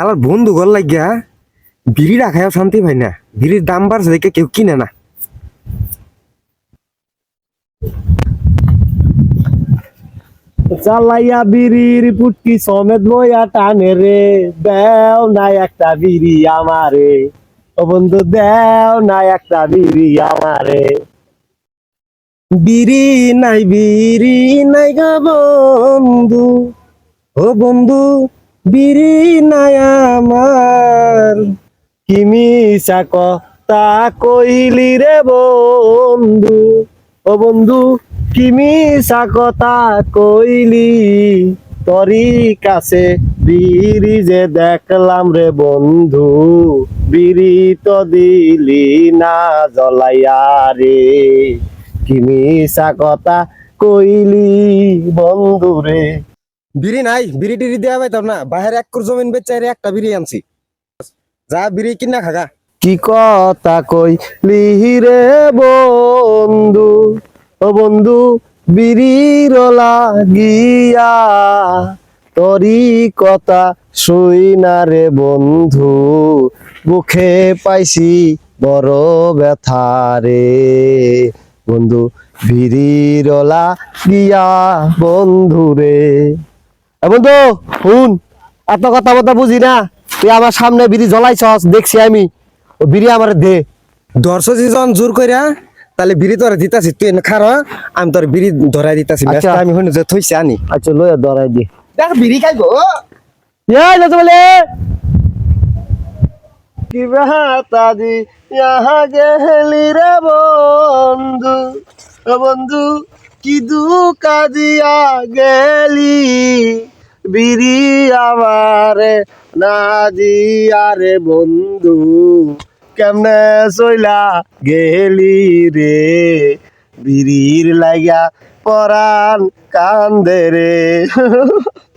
শালার বন্ধু ঘর লাগিয়া বিড়ি রাখায় শান্তি পাই না। বিড়ির দাম বাড়ছে, দেখে কেউ কিনে না। চালাইয়া বিড়ির পুটকি সমেত বইয়া টানে রে। দেও নাই একটা বিড়ি আমারে। ও বন্ধু, দেও নাই একটা বিড়ি আমারে। বিড়ি নাই বিড়ি নাই গা বন্ধু। ও বন্ধু বিড়ি নাই আমার। কিমি চাক তা কইলি রে বন্ধু? ও বন্ধু কিমি কথা কইলি? তরি কাছে বিড়ি যে দেখলাম রে বন্ধু, বিড়ি তো দিলি না জ্বলাইয়া রে। কিমি কথা কইলি বন্ধু রে? বিড়ি নাই, বিড়ি টিড়ি দেওয়া পাইতাম না বাইরে এক কুর জমিন বেচারে একটা বিড়ি আনছি। যা বিড়ি কিনা খাগা। কি কথা কই লিহিরে বন্ধু? ও বন্ধু বিরির লাগিয়া তরি কথা শুই না রে বন্ধু। বুকে পাইছি বড় ব্যথা রে। বন্ধু বিরির লাগিয়া বন্ধু রে। বন্ধু শুন এত কথা বলতে বুঝি না। তুই আমার সামনে বিড়ি জ্বলাইছস দেখছি আমি। ও বিড়ি আমার দে। দর্শক জন জোর কইরা? তাহলে বিড়ি তোর দিতাছি তুই এনে খারো আমি তোর বিড়ি ধরাই দিতাছি আচ্ছা। আমি শুনে যে থইছে আনি। আচ্ছা লইয়া ধরাই দি। দেখ বিড়ি খাইবো। এই যত বলে কি দি ইহা গেলি রে বন্ধু। বন্ধু কি দু দিয়া গেলি? বিড়ি আমারে না দিয়া রে বন্ধু। কেমনে চইলা গেলি রে? বিড়ির লাগিয়া পরাণ কান্দে রে।